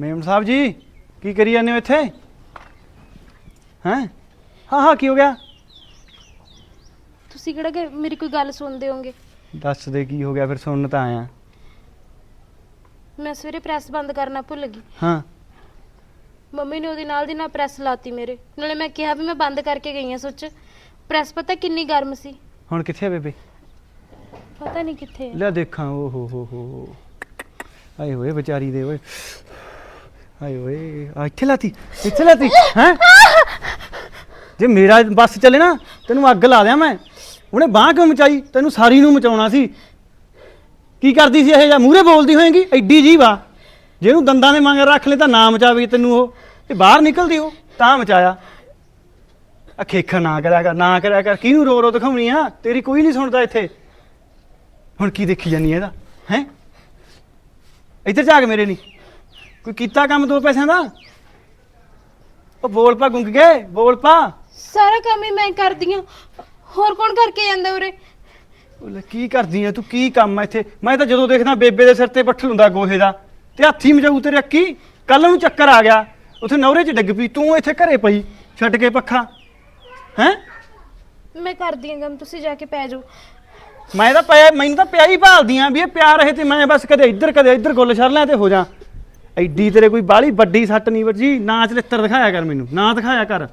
ਮੇਮ ਸਾਹਿਬ ਜੀ ਕੀ ਕਰੀ ਜਾਂਦੇ ਹੋ ਇੱਥੇ? ਹੈਂ? ਹਾਂ ਹਾਂ ਕੀ ਹੋ ਗਿਆ? ਤੁਸੀਂ ਕਿਹੜਾ ਕਿ ਮੇਰੀ ਕੋਈ ਗੱਲ ਸੁਣਦੇ ਹੋਗੇ ਦੱਸ ਦੇ ਕੀ ਹੋ ਗਿਆ ਫਿਰ ਸੁਣਨ ਤਾਂ ਆਇਆ। ਮੈਂ ਸਵੇਰੇ ਪ੍ਰੈਸ ਬੰਦ ਕਰਨਾ ਭੁੱਲ ਗਈ। ਹਾਂ। ਮੰਮੀ ਨੇ ਉਹਦੇ ਨਾਲ ਦੀ ਨਾਲ ਪ੍ਰੈਸ ਲਾਤੀ ਮੇਰੇ। ਨਾਲੇ ਮੈਂ ਕਿਹਾ ਵੀ ਮੈਂ ਬੰਦ ਕਰਕੇ ਗਈ ਆ ਸੋਚ। ਪ੍ਰੈਸ ਪਤਾ ਕਿੰਨੀ ਗਰਮ ਸੀ? ਹੁਣ ਕਿੱਥੇ ਆ ਬੇਬੇ? ਪਤਾ ਨਹੀਂ ਕਿੱਥੇ ਹੈ ਲੈ ਦੇਖਾਂ ਓ ਹੋ ਹੋ ਹੋ। ਆਏ ਹੋਏ ਵਿਚਾਰੀ ਦੇ ਓਏ। ਆਏ ਹੋਏ ਆ ਇੱਥੇ ਲਾਤੀ ਇੱਥੇ ਲਾਤੀ, ਹੈ? ਜੇ ਮੇਰਾ ਬੱਸ ਚੱਲੇ ਨਾ, ਤੈਨੂੰ ਅੱਗ ਲਾ ਦਿਆਂ ਮੈਂ। ਉਹਨੇ ਬਾਹ ਕਿਉਂ ਮਚਾਈ? ਤੈਨੂੰ ਸਾਰੀ ਨੂੰ ਮਚਾਉਣਾ ਸੀ। ਕੀ ਕਰਦੀ ਸੀ ਇਹ ਜਾਂ ਮੂਹਰੇ ਬੋਲਦੀ ਹੋਏਗੀ? ਐਡੀ ਜੀਵ ਆ। ਜਿਹਨੂੰ ਦੰਦਾਂ ਦੇ ਮੰਗਰ ਰੱਖ ਲੈ ਤਾਂ ਨਾ ਮਚਾਵੇ ਤੈਨੂੰ ਉਹ। ਤੇ ਬਾਹਰ ਨਿਕਲਦੀ ਉਹ, ਤਾਂ ਮਚਾਇਆ। ਅਖੇਖਾ ਨਾ ਕਰਿਆ ਕਰ, ਨਾ ਕਰਿਆ ਕਰ। ਕਿਹਨੂੰ ਰੋ ਰੋ ਦਿਖਾਉਣੀ ਆ? ਤੇਰੀ ਕੋਈ ਨਹੀਂ ਸੁਣਦਾ ਇੱਥੇ। ਹੁਣ ਕੀ ਦੇਖੀ ਜਾਨੀ ਇਹਦਾ? ਹੈ? ਇੱਧਰ ਜਾ ਕੇ ਮੇਰੇ ਲਈ ਕੋਈ ਕੀਤਾ ਕੰਮ ਦੋ ਪੈਸਿਆਂ ਦਾ? ਉਹ ਬੋਲ ਪਾ ਗੁੰਗ ਗਏ ਬੋਲ ਪਾ। ਸਾਰਾ ਕੰਮ ਹੀ ਮੈਂ ਕਰਦੀ ਆ। ਹੋਰ ਕੌਣ ਕਰਕੇ ਜਾਂਦਾ ਉਰੇ? ਉਹ ਲੈ ਕੀ ਕਰਦੀ ਤੂੰ? ਕੀ ਕੰਮ ਐ ਇੱਥੇ? ਮੈਂ ਤਾਂ ਜਦੋਂ ਦੇਖਦਾ ਬੇਬੇ ਦੇ ਸਿਰ ਤੇ ਪੱਠਲ ਹੁੰਦਾ ਗੋਹੇ ਦਾ ਤੇ ਹੱਥੀ ਮਜਾਊ ਤੇਰੇ ਅੱਕੀ ਕੱਲ ਨੂੰ ਚੱਕਰ ਆ ਗਿਆ ਉੱਥੇ ਨਵਰੇ 'ਚ ਡਿੱਗ ਪਈ ਤੂੰ ਇੱਥੇ ਘਰੇ ਪਈ ਛੱਡ ਕੇ ਪੱਖਾ। ਹੈ? ਮੈਂ ਕਰਦੀ ਆ ਕੰਮ ਤੁਸੀਂ ਜਾ ਕੇ ਪੈ ਜਾਓ। ਮੈਂ ਤਾਂ ਪਿਆ ਮੈਨੂੰ ਤਾਂ ਪਿਆ ਹੀ ਭਾਲਦੀਆਂ ਵੀ ਇਹ ਪਿਆ ਰਹੇ ਤੇ ਮੈਂ ਬਸ ਕਦੇ ਇੱਧਰ ਕਦੇ ਇੱਧਰ ਗੁੱਲ ਛੜ ਲਿਆ ਤੇ ਹੋ ਜਾ। ਐਡੀ ਤੇਰੇ ਕੋਈ ਬਾਹਲੀ ਵੱਡੀ ਸੱਟ ਨਹੀਂ ਵੱਜੀ ਨਾ ਚਲਿੱਤਰ ਦਿਖਾਇਆ ਕਰ ਮੈਨੂੰ ਨਾ ਦਿਖਾਇਆ ਕਰ।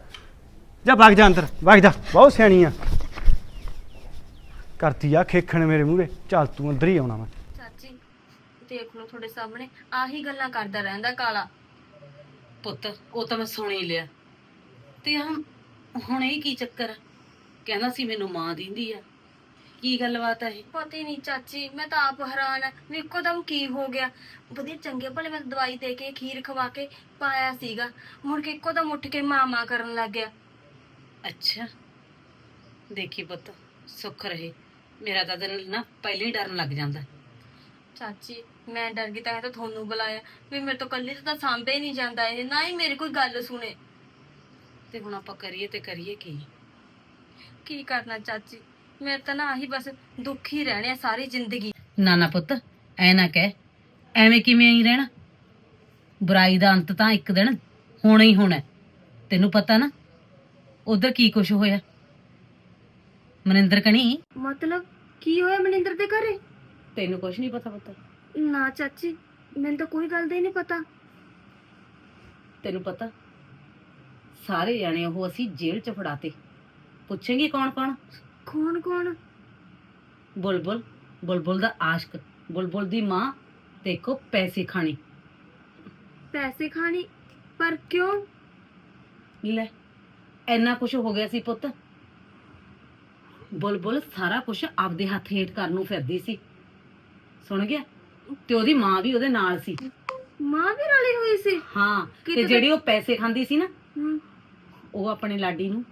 ਜਾ ਵਗ ਜਾ ਅੰਦਰ ਵਗ ਜਾ ਬਹੁਤ ਸਿਆਣੀ ਆ। ਕਰਤੀ ਆ ਖੇਖਣ ਮੇਰੇ ਮੂਹਰੇ ਚੱਲ ਤੂੰ ਅੰਦਰ ਹੀ ਆਉਣਾ ਮੈਂ। ਚਾਚੀ ਦੇਖ ਲਓ ਤੁਹਾਡੇ ਸਾਹਮਣੇ ਆਹੀ ਗੱਲਾਂ ਕਰਦਾ ਰਹਿੰਦਾ ਕਾਲਾ। ਪੁੱਤ ਉਹ ਤਾਂ ਮੈਂ ਸੁਣ ਹੀ ਲਿਆ। ਤੇ ਹਮ ਹੁਣ ਇਹ ਕੀ ਚੱਕਰ ਆ? ਕਹਿੰਦਾ ਸੀ ਮੈਨੂੰ ਮਾਂ ਦਿੰਦੀ ਆ। ਕੀ ਗੱਲਬਾਤ ਇਹ? ਪਤਾ ਹੀ ਨਹੀਂ ਚਾਚੀ ਮੈਂ ਤਾਂ ਆਪ ਹੈਰਾਨ ਆ। ਵੀ ਇੱਕੋ ਦਮ ਕੀ ਹੋ ਗਿਆ? ਵਧੀਆ ਚੰਗੇ ਭਲੇ ਮੈਂ ਦਵਾਈ ਦੇ ਕੇ ਖੀਰ ਖਵਾ ਕੇ ਪਾਇਆ ਸੀਗਾ। ਮੁੜ ਕੇ ਇੱਕੋ ਦਮ ਉੱਠ ਕੇ ਮਾਮਾ ਕਰਨ ਲੱਗ ਗਿਆ। ਅੱਛਾ। ਦੇਖੀ ਪੁੱਤ ਸੁੱਖ ਰਹੇ। ਮੇਰਾ ਤਾਂ ਦਿਲ ਨਾ ਪਹਿਲੇ ਹੀ ਡਰਨ ਲੱਗ ਜਾਂਦਾ। ਚਾਚੀ ਮੈਂ ਡਰ ਗਈ ਤਾਂ ਇਹ ਤਾਂ ਤੁਹਾਨੂੰ ਬੁਲਾਇਆ। ਵੀ ਮੇਰੇ ਤੋਂ ਕੱਲੀ ਤੋਂ ਸਾਂਭੇ ਹੀ ਨਹੀਂ ਜਾਂਦਾ ਇਹ ਨਾ ਹੀ ਮੇਰੀ ਕੋਈ ਗੱਲ ਸੁਣੇ। ਤੇ ਹੁਣ ਆਪਾਂ ਕਰੀਏ ਤੇ ਕਰੀਏ ਕੀ? ਕੀ ਕਰਨਾ ਚਾਚੀ? ਮੇਰੇ ਤਾਂ ਨਾ ਆਹੀ ਬਸ ਦੁੱਖ ਹੀ ਰਹਿਣੇ ਆ ਸਾਰੀ ਜ਼ਿੰਦਗੀ। ਨਾ ਨਾ ਪੁੱਤ ਐ ਨਾ ਕਹਿ ਐਵੇਂ ਕਿਵੇਂ ਹੀ ਰਹਿਣਾ? ਬੁਰਾਈ ਦਾ ਅੰਤ ਤਾਂ ਇੱਕ ਦਿਨ ਹੋਣਾ ਹੀ ਹੋਣਾ। ਤੈਨੂੰ ਪਤਾ ਨਾ ਉਧਰ ਕੀ ਕੁਝ ਹੋਇਆ? ਮਨਿੰਦਰ ਕਣੀ? ਮਤਲਬ ਕੀ ਹੋਇਆ ਮਨਿੰਦਰ ਦੇ ਘਰੇ? ਤੈਨੂੰ ਕੁਝ ਨਹੀਂ ਪਤਾ ਪੁੱਤ। ਨਾ ਚਾਚੀ ਮੈਨੂੰ ਤਾਂ ਕੋਈ ਗੱਲ ਦਾ ਹੀ ਨਹੀਂ ਪਤਾ। ਤੈਨੂੰ ਪਤਾ ਸਾਰੇ ਜਾਣੇ ਉਹ ਅਸੀਂ ਜੇਲ੍ਹ ਚ ਫੜਾਤੇ। ਪੁੱਛेंगे ਕੌਣ ਕੌਣ ਕੌਣ ਕੌਣ? ਬੁਲਬੁਲ ਬੁਲਬੁਲ ਦਾ ਆਸ਼ਕ ਬੁਲਬੁਲ ਦੀ ਮਾਂ ਤੇ ਕੋ ਪੈਸੇ ਖਾਣੀ। ਪੈਸੇ ਖਾਣੀ? ਪਰ ਕਿਉਂ? ਲੈ ਇੰਨਾ ਕੁਝ ਹੋ ਗਿਆ ਸੀ ਪੁੱਤ। ਬੁਲਬੁਲ ਸਾਰਾ ਕੁਝ ਆਪਦੇ ਹੱਥ ਹੇਠ ਕਰਨ ਨੂੰ ਫਿਰਦੀ ਸੀ। ਸੁਣ ਗਿਆ? ਤੇ ਉਹਦੀ ਮਾਂ ਵੀ ਉਹਦੇ ਨਾਲ ਸੀ। ਮਾਂ ਵੀ ਰਲੀ ਹੋਈ ਸੀ? ਹਾਂ ਤੇ ਜਿਹੜੀ ਉਹ ਪੈਸੇ ਖਾਂਦੀ ਸੀ ਨਾ ਉਹ ਆਪਣੇ ਲਾਡੀ ਨੂੰ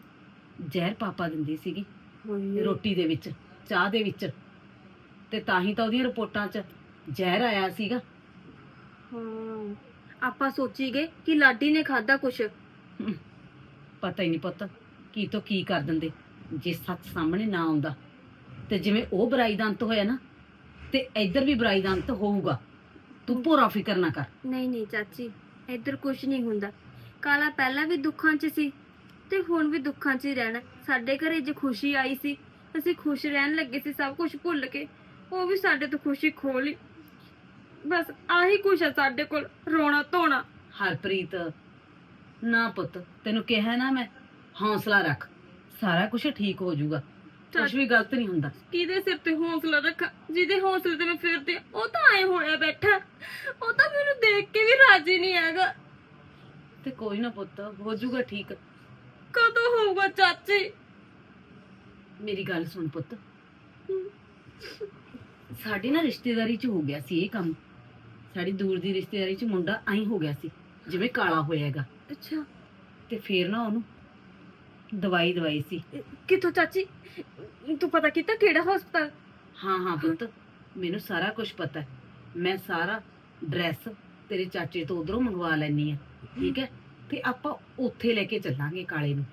ਜ਼ਹਿਰ ਪਾਪਾ ਦਿੰਦੀ ਸੀਗੀ। ਰੋਟੀ ਦੇ ਵਿੱਚ ਚਾਹ ਦੇ ਵਿੱਚ। ਤੇ ਤਾਂ ਹੀ ਤਾਂ ਉਹਦੀਆਂ ਰਿਪੋਰਟਾਂ 'ਚ ਜ਼ਹਿਰ ਆਇਆ ਸੀਗਾ। ਹਾਂ ਆਪਾਂ ਸੋਚੀ ਗਏ ਕਿ ਲਾਡੀ ਨੇ ਖਾਦਾ ਕੁਛ। ਪਤਾ ਹੀ ਨਹੀਂ ਪੁੱਤ ਕੀ ਤੋਂ ਕੀ ਕਰ ਦਿੰਦੇ ਜੇ ਸੱਚ ਸਾਹਮਣੇ ਨਾ ਆਉਂਦਾ। ਤੇ ਜਿਵੇਂ ਉਹ ਬੁਰਾਈ ਦਾ ਅੰਤ ਹੋਇਆ ਨਾ ਤੇ ਇੱਧਰ ਵੀ ਬੁਰਾਈ ਦਾ ਅੰਤ ਹੋਊਗਾ। ਤੂੰ ਪੂਰਾ ਫਿਕਰ ਨਾ ਕਰ। ਨਹੀਂ ਨਹੀਂ ਚਾਚੀ ਇੱਧਰ ਕੁਛ ਨਹੀਂ ਹੁੰਦਾ। ਕਾਲਾ ਪਹਿਲਾਂ ਵੀ ਦੁੱਖਾਂ 'ਚ ਸੀ ਤੇ ਹੁਣ ਵੀ ਦੁੱਖਾਂ 'ਚ ਹੀ ਰਹਿਣਾ। ਸਾਡੇ ਘਰੇ ਜੇ ਖੁਸ਼ੀ ਆਈ ਸੀ ਅਸੀਂ ਖੁਸ਼ ਰਹਿਣ ਲੱਗੇ ਸੀ ਸਭ ਕੁਝ ਭੁੱਲ ਕੇ। ਉਹ ਵੀ ਸਾਡੇ ਤੋਂ ਖੁਸ਼ੀ ਖੋ ਲਈ। ਬਸ ਆਹੀ ਕੁਛ ਆ ਸਾਡੇ ਕੋਲ ਰੋਣਾ ਧੋਣਾ। ਹਰਪ੍ਰੀਤ ਨਾ ਪੁੱਤ ਤੈਨੂੰ ਕਿਹਾ ਨਾ ਮੈਂ ਹੌਸਲਾ ਰੱਖ। ਸਾਰਾ ਕੁਝ ਠੀਕ ਹੋ ਜਾਊਗਾ। ਕੁਝ ਵੀ ਗਲਤ ਨਹੀਂ ਹੁੰਦਾ। ਕਿਹਦੇ ਸਿਰ ਤੇ ਹੌਸਲਾ ਰੱਖਾਂ? ਜਿਹਦੇ ਹੌਸਲੇ ਤੇ ਮੈਂ ਫਿਰਦੀ ਆਂ, ਉਹ ਤਾਂ ਐ ਹੋਇਆ ਬੈਠਾ। ਉਹ ਤਾਂ ਮੈਨੂੰ ਦੇਖ ਕੇ ਵੀ ਰਾਜੀ ਨਹੀਂ ਹੈਗਾ। ਤੇ ਕੋਈ ਨਾ ਪੁੱਤ ਹੋ ਜਾਊਗਾ ਠੀਕ। ਕਦੋਂ ਹੋਊਗਾ ਚਾਚੀ? ਮੇਰੀ ਗੱਲ ਸੁਣ ਪੁੱਤ। ਸਾਡੀ ਨਾ ਰਿਸ਼ਤੇਦਾਰੀ 'ਚ ਹੋ ਗਿਆ ਸੀ ਇਹ ਕੰਮ। ਸਾਡੀ ਦੂਰ ਦੀ ਰਿਸ਼ਤੇਦਾਰੀ 'ਚ ਮੁੰਡਾ ਆਈ ਹੋ ਗਿਆ ਸੀ ਜਿਵੇਂ ਕਾਲਾ ਹੋਇਆਗਾ ਅੱਛਾ। ਤੇ ਫੇਰ ਨਾ ਉਹਨੂੰ ਦਵਾਈ ਦਵਾਈ ਸੀ। ਕਿੱਥੋਂ ਚਾਚੀ? ਤੂੰ ਪਤਾ ਕੀਤਾ ਕਿਹੜਾ ਹਸਪਤਾਲ? ਹਾਂ ਹਾਂ ਪੁੱਤ ਮੈਨੂੰ ਸਾਰਾ ਕੁਝ ਪਤਾ ਹੈ। ਮੈਂ ਸਾਰਾ ਡਰੈਸ ਤੇਰੇ ਚਾਚੇ ਤੋਂ ਉਧਰੋਂ ਮੰਗਵਾ ਲੈਣੀ ਆ ਠੀਕ ਹੈ? ਤੇ ਆਪਾਂ ਉੱਥੇ ਲੈ ਕੇ ਚੱਲਾਂਗੇ ਕਾਲੇ ਨੂੰ।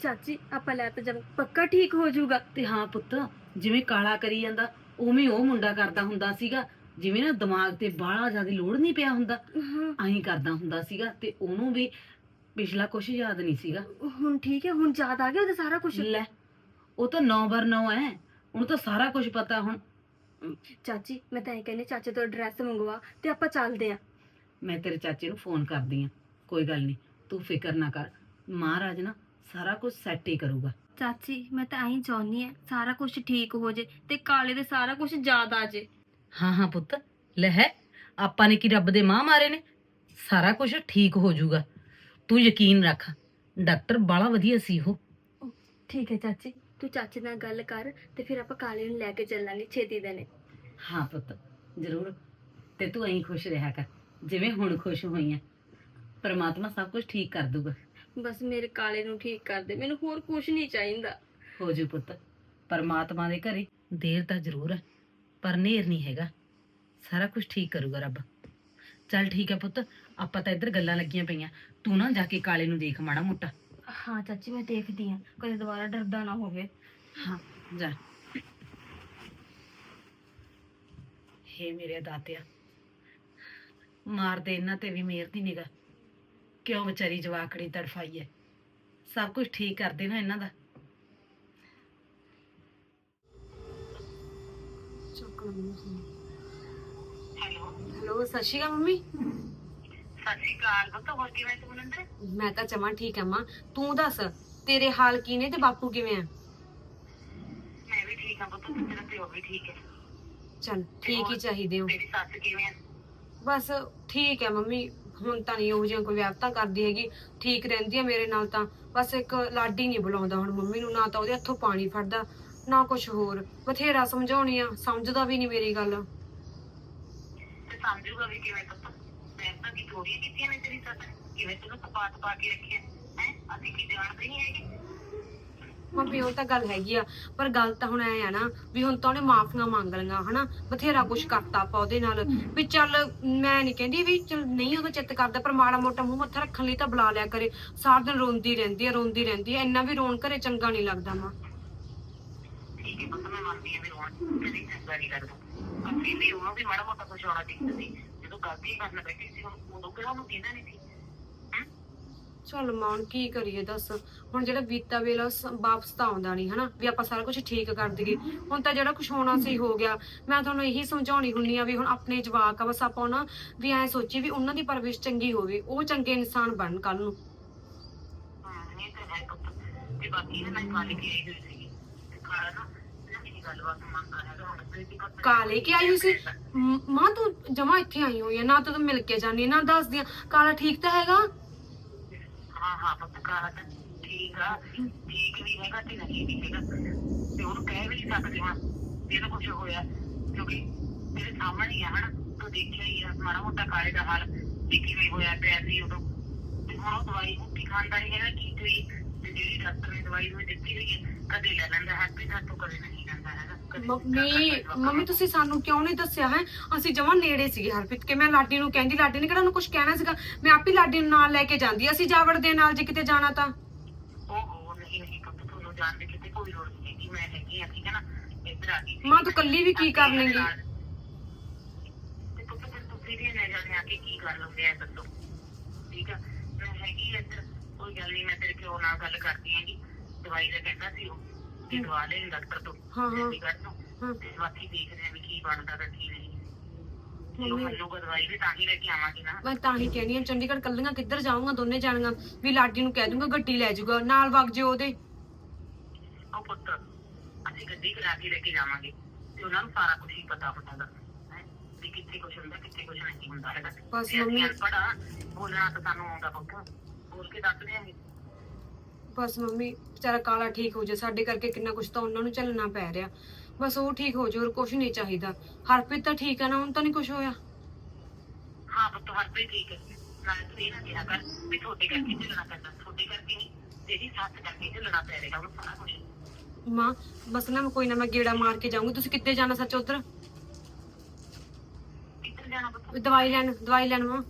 ਚਾਚੀ ਆਪਾਂ ਲੈ ਤੇ ਜਦ ਪੱਕਾ ਠੀਕ ਹੋ ਜਾਊਗਾ। ਤੇ ਹਾਂ ਪੁੱਤ ਜਿਵੇਂ ਕਾਲਾ ਕਰੀ ਜਾਂਦਾ ਉਵੇਂ ਉਹ ਮੁੰਡਾ ਕਰਦਾ ਹੁੰਦਾ ਸੀਗਾ। ਜਿਵੇਂ ਨਾ ਦਿਮਾਗ ਤੇ ਬਾਹਲਾ ਜ਼ਿਆਦਾ ਲੋਡ ਨਹੀਂ ਪਿਆ ਹੁੰਦਾ। ਐਂ ਕਰਦਾ ਹੁੰਦਾ ਸੀਗਾ ਤੇ ਉਹਨੂੰ ਵੀ ਪਿਛਲਾ ਕੁਝ ਯਾਦ ਨਹੀਂ ਸੀਗਾ। ਹੁਣ ਠੀਕ ਹੈ ਹੁਣ ਯਾਦ ਆ ਗਿਆ ਉਹਦਾ ਸਾਰਾ ਕੁਝ ਲੈ ਉਹ ਤਾਂ 9 ਬਰ 9 ਹੈ। ਉਹਨੂੰ ਤਾਂ ਸਾਰਾ ਕੁਝ ਪਤਾ ਹੁਣ। ਚਾਚੀ ਮੈਂ ਤਾਂ ਇਹ ਕਹਿੰਦੀ ਚਾਚੇ ਤੋਂ ਐਡਰੈਸ ਮੰਗਵਾ ਤੇ ਆਪਾਂ ਚੱਲਦੇ ਆ ਮੈਂ ਤੇਰੇ ਚਾਚੇ ਨੂੰ ਫੋਨ ਕਰਦੀ ਆ ਕੋਈ ਗੱਲ ਨਹੀਂ। ਤੂੰ ਫਿਕਰ ਨਾ ਕਰ। ਮਹਾਰਾਜ ਨਾ ਸਾਰਾ ਕੁਝ ਸੈੱਟ ਹੀ ਕਰੂਗਾ। ਚਾਚੀ ਮੈਂ ਤਾਂ ਐਂ ਚਾਹੁੰਦੀ ਆ ਸਾਰਾ ਕੁਝ ਠੀਕ ਹੋ ਜੇ ਤੇ ਕਾਲੇ ਦੇ ਸਾਰਾ ਕੁਝ ਯਾਦ ਆ ਜੇ। ਹਾਂ ਹਾਂ ਪੁੱਤ ਲੈ ਹੈ ਆਪਾਂ ਨੇ ਕੀ ਰੱਬ ਦੇ ਮਾਂ ਮਾਰੇ ਨੇ? ਸਾਰਾ ਕੁਝ ਠੀਕ ਹੋ ਜਾਊਗਾ। ਤੂੰ ਯਕੀਨ ਰੱਖ ਡਾਕਟਰ ਬਾਲਾ ਵਧੀਆ ਸੀ ਉਹ। ਠੀਕ ਹੈ ਚਾਚੀ ਤੂੰ ਚਾਚੇ ਨਾਲ ਗੱਲ ਕਰ ਤੇ ਫਿਰ ਆਪਾਂ ਕਾਲੇ ਨੂੰ ਲੈ ਕੇ ਚੱਲਾਂਗੇ ਛੇਤੀ ਦੇ ਨੇ। ਹਾਂ ਪੁੱਤ ਜ਼ਰੂਰ ਤੇ ਤੂੰ ਐਂ ਖੁਸ਼ ਰਿਹਾ ਕਰ ਜਿਵੇਂ ਹੁਣ ਖੁਸ਼ ਹੋਈ ਆ ਪਰਮਾਤਮਾ ਸਭ ਕੁਝ ਠੀਕ ਕਰ ਦੂਗਾ। ਬਸ ਮੇਰੇ ਕਾਲੇ ਨੂੰ ਠੀਕ ਕਰ ਦੇ ਮੈਨੂੰ ਹੋਰ ਕੁਝ ਨਹੀਂ ਚਾਹੀਦਾ। ਹੋ ਜੂ ਪੁੱਤ ਪਰਮਾਤਮਾ ਦੇ ਘਰੇ ਦੇਰ ਤਾਂ ਜ਼ਰੂਰ ਹੈ ਪਰ ਨੇਰ ਨਹੀਂ ਹੈਗਾ। ਸਾਰਾ ਕੁਝ ਠੀਕ ਕਰੂਗਾ ਰੱਬ। ਚੱਲ ਠੀਕ ਹੈ ਪੁੱਤ ਆਪਾਂ ਤਾਂ ਇੱਧਰ ਗੱਲਾਂ ਲੱਗੀਆਂ ਪਈਆਂ। ਤੂੰ ਨਾ ਜਾ ਕੇ ਕਾਲੇ ਨੂੰ ਦੇਖ ਮਾੜਾ ਮੋਟਾ। ਹਾਂ ਚਾਚੀ ਮੈਂ ਦੇਖਦੀ ਆ ਕਦੇ ਦੁਬਾਰਾ ਡਰਦਾ ਨਾ ਹੋਵੇ। ਹਾਂ ਜਾ। ਹੇ ਮੇਰੇ ਦਾਤਿਆ ਮਾਰ ਦੇ ਇਹਨਾਂ ਤੇ ਵੀ ਮੇਰ ਦੀ ਨਿਗਾ ਕਿਉਂ ਵਿਚਾਰੀ ਜਵਾਕੜੀ ਤੜਫਾਈ ਹੈ ਸਭ ਕੁਝ ਠੀਕ ਕਰ ਦੇ ਨਾ ਇਹਨਾਂ ਦਾ। ਹੈਲੋ। ਸਤਿ ਸ਼੍ਰੀ ਅਕਾਲ ਮੰਮੀ। ਸਤਿ ਸ਼੍ਰੀ ਅਕਾਲ। ਪੁੱਤ ਹੋਰ ਕਿਵੇਂ ਤੂੰ ਮਨਿੰਦਰ ਮੈਂ ਤਾਂ ਚਮਾ ਠੀਕ ਆ ਮਾਂ। ਤੂੰ ਦੱਸ ਤੇਰੇ ਹਾਲ ਕੀ ਨੇ ਤੇ ਬਾਪੂ ਕਿਵੇਂ ਆ? ਮੈਂ ਵੀ ਠੀਕ ਹਾਂ ਪੁੱਤ ਤੇਰਾ ਪਿਓ ਵੀ ਠੀਕ ਹੈ ਚਲ ਠੀਕ ਹੀ ਚਾਹੀਦੇ ਹੋ। ਤੇਰੀ ਸੱਸ ਕਿਵੇਂ ਹੈ ਬਸ ਠੀਕ ਹੈ ਮੰਮੀ। ਹੁਣ ਤਾਂ ਨਹੀਂ, ਉਹ ਜਿਹਾ ਕੋਈ ਵਿਆਪਤਾ ਕਰਦੀ ਹੈਗੀ, ਠੀਕ ਰਹਿੰਦੀ ਹੈ ਮੇਰੇ ਨਾਲ ਤਾਂ। ਬਸ ਇੱਕ ਲਾਡੀ ਨਹੀਂ ਬੁਲਾਉਂਦਾ ਹੁਣ ਮੰਮੀ ਨੂੰ, ਨਾ ਤਾਂ ਉਹਦੇ ਹੱਥੋਂ ਪਾਣੀ ਫੜਦਾ, ਨਾ ਕੁਝ ਹੋਰ। ਬਥੇਰਾ ਸਮਝਾਉਣੀ ਆ, ਸਮਝਦਾ ਵੀ ਨਹੀਂ ਮੇਰੀ ਗੱਲ। ਤੇ ਸਮਝੂਗਾ ਵੀ ਕਿਵੇਂ ਪੁੱਤ? ਮੈਂ ਤਾਂ ਕੀ ਥੋੜੀਆਂ ਕੀਤੀਆਂ ਨੇ ਤੇਰੀ ਸੱਸ ਕਿਵੇਂ ਤੈਨੂੰ ਕਪਾਤ ਪਾ ਕੇ ਰੱਖਿਆ? ਹੈ? ਅਸੀਂ ਕੀ ਜਾਣਦੇ ਨਹੀਂ ਹੈਗੇ? ਮੰਮੀ ਉਹ ਤਾਂ ਗੱਲ ਹੈਗੀ ਆ ਪਰ ਗੱਲ ਤਾਂ ਹੁਣ ਐ ਆ ਨਾ ਵੀ ਹੁਣ ਤਾਂ ਉਹਨੇ ਮਾਫੀਆਂ ਮੰਗ ਲਈਆਂ ਹਨਾ? ਬਥੇਰਾ ਕੁਝ ਕਰਤਾ ਆਪਾਂ ਉਹਦੇ ਨਾਲ। ਵੀ ਚੱਲ ਮੈਂ ਨਹੀਂ ਕਹਿੰਦੀ ਵੀ ਚੱਲ ਨਹੀਂ ਉਹਦਾ ਚਿੱਤ ਕਰਦਾ ਪਰ ਮਾੜਾ ਮੋਟਾ ਮੂੰਹ ਮੱਥਾ ਰੱਖਣ ਲਈ ਤਾਂ ਬੁਲਾ ਲਿਆ ਕਰੇ। ਸਾਰਾ ਦਿਨ ਰੋਂਦੀ ਰਹਿੰਦੀ ਆ ਰੋਂਦੀ ਰਹਿੰਦੀ ਆ ਇੰਨਾ ਵੀ ਰੋਣ ਘਰੇ ਚੰਗਾ ਨਹੀਂ ਲੱਗਦਾ ਮਾਂ। ਠੀਕ ਹੈ ਪੁੱਤ ਮੈਂ ਮੰਨਦੀ ਹਾਂ ਵੀ ਰੋਣ ਕਦੀ ਚੰਗਾ ਨਹੀਂ ਲੱਗਦਾ। ਪਰ ਫਿਰ ਵੀ ਉਹਨੂੰ ਵੀ ਮਾੜਾ ਮੋਟਾ ਕੁਝ ਹੋਣਾ ਚਾਹੀਦਾ ਸੀ। ਜਦੋਂ ਗਲਤੀ ਕਰਨ ਬੈਠੀ ਸੀ ਉਦੋਂ ਕਿਹੜਾ ਉਹਨੂੰ ਕਹਿੰਦਾ ਨਹੀਂ ਸੀ? ਚੱਲ ਮਾਂ ਕੀ ਕਰੀਏ ਦੱਸ? ਹੁਣ ਜਿਹੜਾ ਬੀਤਾ ਵੇਲਾ ਸ- ਵਾਪਸ ਤਾਂ ਆਉਂਦਾ ਨਹੀਂ ਹਨਾ? ਵੀ ਆਪਾਂ ਸਾਰਾ ਕੁਝ ਠੀਕ ਕਰ ਦਈਏ। ਹੁਣ ਤਾਂ ਜਿਹੜਾ ਕੁਝ ਹੋਣਾ ਸੀ ਹੋ ਗਿਆ। ਮੈਂ ਤੁਹਾਨੂੰ ਇਹੀ ਸਮਝਾਉਣੀ ਹੁੰਨੀ ਆ ਵੀ ਹੁਣ ਆਪਣੇ ਜਵਾਕ ਆ ਬਸ ਆਪਾਂ ਨਾ ਵੀ ਐ ਸੋਚੀ ਵੀ ਉਹਨਾਂ ਦੀ ਪਰਵਿਸ਼ ਚੰਗੀ ਹੋਵੇ ਉਹ ਚੰਗੇ ਇਨਸਾਨ ਬਣਨ ਕੱਲ ਨੂੰ। ਹਾਂ ਇਹ ਤਾਂ ਹੈ ਪੁੱਤ। ਤੇ ਬਾਕੀ ਨਾ ਮੈਂ ਕੱਲ ਕੇ ਆਈ ਹੋਈ ਸੀ ਤੇ ਖਾਣਾ ਨਾ ਇਹਨਾਂ ਦੀ ਗੱਲਬਾਤ ਮੰਨਦਾ ਹੈਗਾ ਹੁਣ ਤੇ ਕੀ ਪਤਾ ਕਾਲੇ ਕੇ ਆਈ ਹੋਈ ਸੀ? ਮ- ਮਾਂ ਤੂੰ ਜਮਾ ਇੱਥੇ ਆਈ ਹੋਈ ਆ ਨਾ ਤਾਂ ਤੂੰ ਮਿਲ ਕੇ ਜਾਨੀ ਨਾ ਦੱਸਦੀ ਆ। ਕਾਲਾ ਠੀਕ ਤਾਂ ਹੈਗਾ? ਹਾਂ ਹਾਂ ਪੱਤਰਕਾਰ ਤਾਂ ਠੀਕ ਆ। ਠੀਕ ਵੀ ਹੈਗਾ ਤੇ ਨਹੀਂ ਵੀ ਹੈਗਾ। ਤੇ ਉਹਨੂੰ ਕਹਿ ਵੀ ਨਹੀਂ ਸਕਦੇ ਹੁਣ ਵੀ ਇਹਨੂੰ ਕੁਝ ਹੋਇਆ। ਕਿਉਂਕਿ ਤੇਰੇ ਸਾਹਮਣੇ ਹੀ ਆ, ਹਨਾ? ਤੂੰ ਦੇਖਿਆ ਹੀ ਆ, ਮਾੜਾ ਮੋਟਾ ਕਾਲੇ ਦਾ ਹਾਲ ਵੀ ਕਿਵੇਂ ਹੋਇਆ ਪਿਆ ਸੀ ਉਦੋਂ। ਤੇ ਹੁਣ ਉਹ ਦਵਾਈ ਮੁੱਕੀ ਖਾਂਦਾ ਨਹੀਂ ਹੈਗਾ ਕੀ ਕੋਈ ਤੇ ਜਿਹੜੀ ਡਾਕਟਰ ਨੇ ਦਵਾਈ ਨੂੰ ਦਿੱਤੀ ਹੋਈ ਹੈ ਕਦੇ ਲੈ ਲੈਂਦਾ ਹੈਪੀ ਤਾਂ ਕਦੇ ਨਹੀਂ ਲੈਂਦਾ ਹੈ ਮੰਮੀ ਮੰਮੀ ਤੁਸੀਂ ਸਾਨੂੰ ਕਿਉਂ ਨਹੀਂ ਦੱਸਿਆ ਹੈ? ਅਸੀਂ ਜਮਾ ਨੇੜੇ ਸੀਗੇ ਹਰਪ੍ਰੀਤ ਕੇ ਮੈਂ ਲਾਡੀ ਨੂੰ ਕਹਿੰਦੀ ਲਾਡੀ ਨੇ ਕਿਹੜਾ ਉਹਨੂੰ ਕੁਝ ਕਹਿਣਾ ਸੀਗਾ? ਮੈਂ ਆਪੇ ਲਾਡੀ ਨੂੰ ਨਾਲ ਲੈ ਕੇ ਜਾਂਦੀ ਅਸੀਂ ਜਾਵੜ ਦੇ ਨਾਲ ਜੇ ਕਿਤੇ ਜਾਣਾ ਤਾਂ। ਓਹੋ ਨਹੀਂ ਨਹੀਂ ਪੁੱਤ ਤੁਹਾਨੂੰ ਜਾਣ ਦੀ ਕਿਤੇ ਕੋਈ ਲੋੜ ਨਹੀਂ ਹੈਗੀ ਮੈਂ ਹੈਗੀ ਆ ਠੀਕ ਹੈ ਨਾ? ਇੱਧਰ ਆ ਗਈ। ਸੀ। ਮਾਂ ਤੂੰ ਕੱਲੀ ਵੀ ਕੀ ਕਰ ਲੇਂਗੀ ਤੇ ਪੁੱਤ ਫਿਰ ਤੁਸੀਂ ਵੀ ਲੈ ਜਾਣੇ ਆ ਕੇ ਕੀ ਕਰ ਲਓਗੇ ਐ ਦੱਸੋ। ਠੀਕ ਆ? ਮੈਂ ਹੈਗੀ ਆ ਇੱਧਰ ਕੋਈ ਗੱਲ ਨਹੀਂ ਮੈਂ ਤੇਰੇ ਪਿਓ ਨਾਲ ਗੱਲ ਕਰਦੀ ਹੈਗੀ। ਦਵਾਈ ਦਾ ਕਹਿੰਦਾ ਸੀ ਉਹ। ਕਿ ਦਵਾ ਲੈ ਡਾਕਟਰ ਤੋਂ ਹਾਂ, ਹਾਂ। ਚੰਡੀਗੜ੍ਹ ਤੋਂ ਹਾਂ। ਤੇ ਬਾਕੀ ਦੇਖਦੇ ਆ ਵੀ ਕੀ ਬਣਦਾ ਤੇ ਕੀ ਨਹੀਂ। ਜੇ ਉਹ ਮੰਮੀ- ਮੰਨੂਗਾ ਦਵਾਈ ਵੀ ਤਾਂ ਹੀ ਲੈ ਕੇ ਆਵਾਂਗੇ ਨਾ। ਮੈਂ ਤਾਂ ਹੀ ਕਹਿਣੀ ਆ ਚੰਡੀਗੜ੍ਹ ਕੱਲੀਆਂ ਕਿੱਧਰ ਜਾਊਂਗਾ ਦੋਨੇ ਜਾਣੀਆਂ। ਵੀ ਲਾਡੀ ਨੂੰ ਕਹਿ ਦੂੰਗਾ ਗੱਡੀ ਲੈ ਜਾਊਗਾ ਨਾਲ ਵਗ ਜਿਓ ਉਹਦੇ। ਉਹ ਪੁੱਤ ਅਸੀਂ ਗੱਡੀ ਕਰਾ ਕੇ ਲੈ ਕੇ ਜਾਵਾਂਗੇ। ਤੇ ਉਹਨਾਂ ਨੂੰ ਸਾਰਾ ਕੁਝ ਹੀ ਪਤਾ ਹੁੰਦਾ ਹੈ? ਵੀ ਕਿੱਥੇ ਕੁਝ ਹੁੰਦਾ ਕਿੱਥੇ ਕੁਝ ਨਹੀਂ ਹੁੰਦਾ ਹੈਗਾ। ਬਸ ਤੇ ਅਸੀਂ ਮੰਮੀ- ਅਨਪੜ੍ਹ ਆ, ਬੋਲਣਾ ਤਾਂ ਸਾਨੂੰ ਆਉਂਦਾ ਪੁੱਤ ਬੋਲ ਕੇ ਦੱਸ ਦਿਆਂਗੇ? ਬਸ ਮੰਮੀ ਵਿਚਾਰਾ ਕਾਲਾ ਠੀਕ ਹੋ ਜਾ ਸਾਡੇ ਕਰਕੇ ਕਿੰਨਾ ਕੁਝ ਤਾਂ ਉਹਨਾਂ ਨੂੰ ਝੱਲਣਾ ਪੈ ਰਿਹਾ। ਬਸ ਉਹ ਠੀਕ ਹੋ ਜਾ ਹੋਰ ਕੁਝ ਨਹੀਂ ਚਾਹੀਦਾ। ਹਰਪ੍ਰੀਤ ਤਾਂ ਠੀਕ ਹੈ ਨਾ ਹੁਣ ਤਾਂ ਨਹੀਂ ਕੁਝ ਹੋਇਆ? ਹਾਂ ਪੁੱਤ ਹਰ ਕੋਈ ਠੀਕ ਹੈ ਨਾਲ ਤੂੰ ਇਹ ਨਾ ਕਿਹਾ ਕਰ ਵੀ ਤੁਹਾਡੇ ਕਰਕੇ ਝੱਲਣਾ ਪੈਂਦਾ ਤੁਹਾਡੇ ਕਰਕੇ ਨਹੀਂ ਤੇਰੀ ਸੱਸ ਕਰਕੇ ਝੱਲਣਾ ਪੈ ਰਿਹਾ ਉਹ ਸਾਰਾ ਕੁਝ ਮਾਂ ਬਸ ਨਾ ਮੈਂ ਕੋਈ ਨਾ ਮੈਂ ਗੇੜਾ ਮਾਰ ਕੇ ਜਾਊਂਗੀ। ਤੁਸੀਂ ਕਿੱਥੇ ਜਾਣਾ ਸੱਚ ਉਧਰ? ਕਿੱਧਰ ਜਾਣਾ ਪੁੱਤ? ਦਵਾਈ ਲੈਣ ਦਵਾਈ ਲੈਣ ਮਾਂ।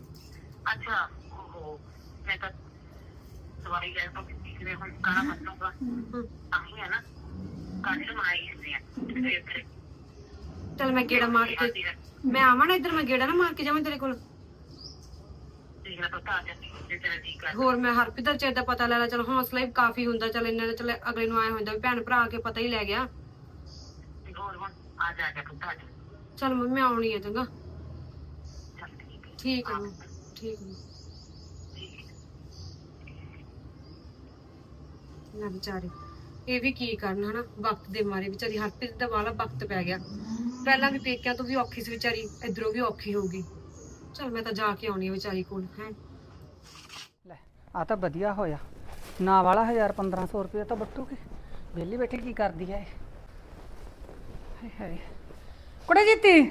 ਅੱਛਾ ਓਹੋ ਮੈਂ ਤਾਂ ਦਵਾਈ ਲੈਣ ਤੋਂ ਕਿਵੇਂ ਹੁਣ ਕਾਣਾ ਮੰਨੂਗਾ ਤਾਂ ਹੀ ਹੈ ਨਾ ਕੱਲ ਮਾਈ ਹੁੰਦੇ ਆ ਤੇ ਫਿਰ ਚਲ ਮੈਂ ਗੇੜਾ ਮਾਰ ਕੇ ਮੈਂ ਆਵਾਂ ਨਾ ਇੱਧਰ ਮੈਂ ਗੇੜਾ ਨਾ ਮਾਰ ਕੇ ਜਾਵਾਂ ਤੇਰੇ ਕੋਲ। ਠੀਕ ਹੈ ਪੁੱਤ ਆ ਜਾ ਜੇ ਤੇਰਾ ਜੀ ਕਰ ਹੋਰ ਮੈਂ ਹਰਪ੍ਰੀਤ ਦਾ ਚਿਰ ਦਾ ਪਤਾ ਲੈ ਲਾ ਚਲ ਹੌਸਲਾ ਹੀ ਕਾਫੀ ਹੁੰਦਾ ਚਲ ਇੰਨਾ ਚਲ ਅਗਲੇ ਨੂੰ ਆਇਆ ਹੁੰਦਾ ਵੀ ਭੈਣ ਭਰਾ ਆ ਕੇ ਪਤਾ ਹੀ ਲੈ ਗਿਆ। ਹੋਰ ਹੁਣ ਆ ਜਾ ਆ ਪੁੱਤ ਆ ਜਾ ਚਲ ਮੰਮੀ ਆਉਣੀ ਹੈ ਚੰਗਾ। ਚੱਲ ਠੀਕ ਹੈ ਠੀਕ ਹੈ ਮੰਮੀ, ਠੀਕ ਹੈ ਨਾ ਵਿਚਾਰੇ। ਇਹ ਵੀ ਕੀ ਕਰਨ, ਹਨਾ? ਵਕਤ ਦੇ ਮਾਰੇ ਵਿਚਾਰੀ, ਹਰਪ੍ਰੀਤ ਦਾ ਵਾਲਾ ਵਕਤ ਪੈ ਗਿਆ। ਪਹਿਲਾਂ ਵੀ ਪੇਕਿਆਂ ਤੋਂ ਵੀ ਔਖੀ ਸੀ ਵਿਚਾਰੀ, ਇਧਰੋਂ ਵੀ ਔਖੀ ਹੋਊਗੀ ਚਲ ਮੈਂ ਤਾਂ ਜਾ ਕੇ ਆਉਣੀ ਹੈ ਵਿਚਾਰੀ ਕੋਲ, ਹੈ। ਲੈ ਆ ਤਾਂ ਵਧੀਆ ਹੋਇਆ। ਨਾ ਵਾਲਾ 1000 1500 ਰੁਪਏ ਤਾਂ ਬੱਟੂਗੀ ਵਿਹਲੀ ਬੈਠੀ ਕੀ ਕਰਦੀ ਐ ਹਾਏ ਹਾਏ। ਕੁੜੇ ਜੀਤੀ,